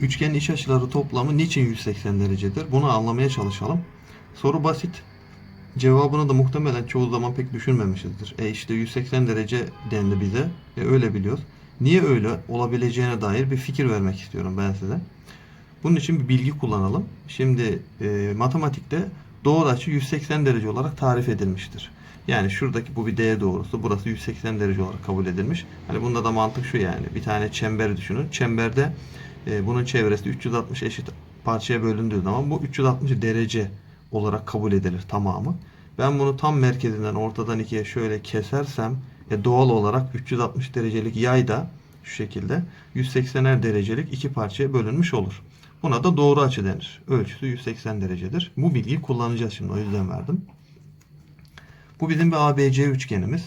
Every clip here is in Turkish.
Üçgenin iç açıları toplamı niçin 180 derecedir? Bunu anlamaya çalışalım. Soru basit. Cevabını da muhtemelen çoğu zaman pek düşünmemişizdir. E işte 180 derece dendi bize. E öyle biliyoruz. Niye öyle olabileceğine dair bir fikir vermek istiyorum ben size. Bunun için bir bilgi kullanalım. Şimdi e, matematikte doğru açı 180 derece olarak tarif edilmiştir. Yani şuradaki bu bir D doğrusu. Burası 180 derece olarak kabul edilmiş. Hani bunda da mantık şu yani. Bir tane çember düşünün. Çemberde e, bunun çevresi 360 eşit parçaya bölündüğü zaman bu 360 derece olarak kabul edilir tamamı. Ben bunu tam merkezinden ortadan ikiye şöyle kesersem e, doğal olarak 360 derecelik yayda şu şekilde 180'er derecelik iki parçaya bölünmüş olur. Buna da doğru açı denir. Ölçüsü 180 derecedir. Bu bilgiyi kullanacağız şimdi o yüzden verdim. Bu bizim bir ABC üçgenimiz.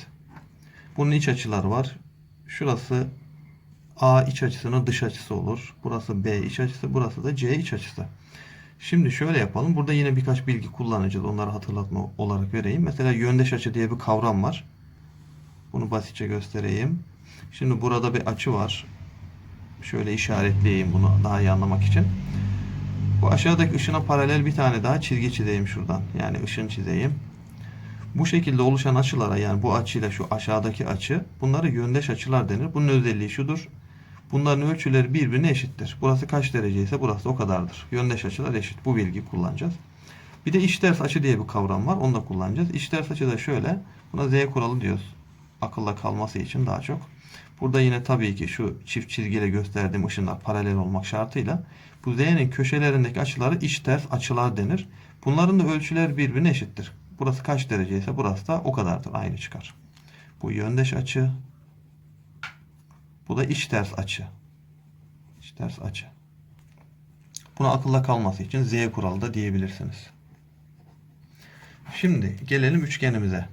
Bunun iç açıları var. Şurası A iç açısının dış açısı olur. Burası B iç açısı, burası da C iç açısı. Şimdi şöyle yapalım. Burada yine birkaç bilgi kullanacağız. Onları hatırlatma olarak vereyim. Mesela yöndeş açı diye bir kavram var. Bunu basitçe göstereyim. Şimdi burada bir açı var. Şöyle işaretleyeyim bunu daha iyi anlamak için. Bu aşağıdaki ışına paralel bir tane daha çizgi çizeyim şuradan. Yani ışın çizeyim. Bu şekilde oluşan açılara yani bu açıyla şu aşağıdaki açı bunları yöndeş açılar denir. Bunun özelliği şudur. Bunların ölçüleri birbirine eşittir. Burası kaç derece ise burası o kadardır. Yöndeş açılar eşit. Bu bilgiyi kullanacağız. Bir de iç ters açı diye bir kavram var. Onu da kullanacağız. İç ters açı da şöyle. Buna Z kuralı diyoruz. Akılda kalması için daha çok. Burada yine tabii ki şu çift çizgiyle gösterdiğim ışınlar paralel olmak şartıyla bu Z'nin köşelerindeki açıları iç ters açılar denir. Bunların da ölçüleri birbirine eşittir. Burası kaç derece ise burası da o kadardır. Aynı çıkar. Bu yöndeş açı. Bu da iç ters açı. İç ters açı. Buna akılda kalması için Z kuralı da diyebilirsiniz. Şimdi gelelim üçgenimize.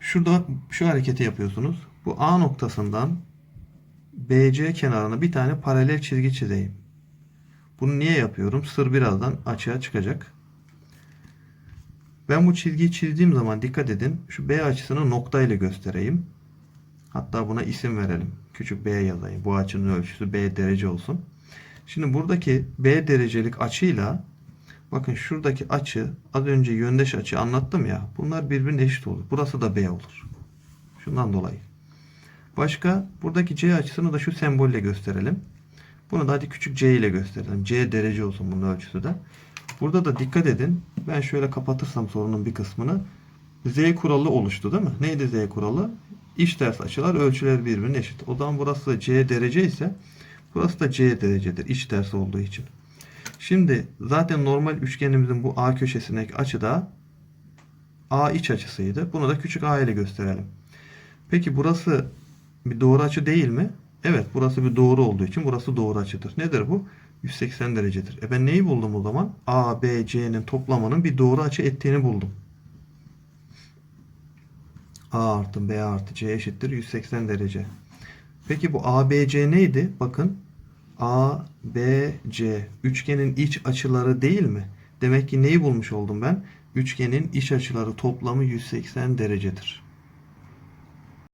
Şurada şu hareketi yapıyorsunuz. Bu A noktasından BC kenarına bir tane paralel çizgi çizeyim. Bunu niye yapıyorum? Sır birazdan açığa çıkacak. Ben bu çizgiyi çizdiğim zaman dikkat edin. Şu B açısını nokta ile göstereyim. Hatta buna isim verelim. Küçük B yazayım. Bu açının ölçüsü B derece olsun. Şimdi buradaki B derecelik açıyla bakın şuradaki açı az önce yöndeş açı anlattım ya. Bunlar birbirine eşit olur. Burası da B olur. Şundan dolayı. Başka buradaki C açısını da şu sembolle gösterelim. Bunu da hadi küçük C ile gösterelim. C derece olsun bunun ölçüsü de. Burada da dikkat edin. Ben şöyle kapatırsam sorunun bir kısmını. Z kuralı oluştu değil mi? Neydi Z kuralı? İç ters açılar ölçüleri birbirine eşit. O zaman burası C derece ise burası da C derecedir. İç ters olduğu için. Şimdi zaten normal üçgenimizin bu A köşesindeki açı da A iç açısıydı. Bunu da küçük A ile gösterelim. Peki burası bir doğru açı değil mi? Evet burası bir doğru olduğu için burası doğru açıdır. Nedir bu? 180 derecedir. E ben neyi buldum o zaman? A, B, C'nin toplamının bir doğru açı ettiğini buldum. A artı B artı C eşittir 180 derece. Peki bu A, B, C neydi? Bakın A, B, C üçgenin iç açıları değil mi? Demek ki neyi bulmuş oldum ben? Üçgenin iç açıları toplamı 180 derecedir.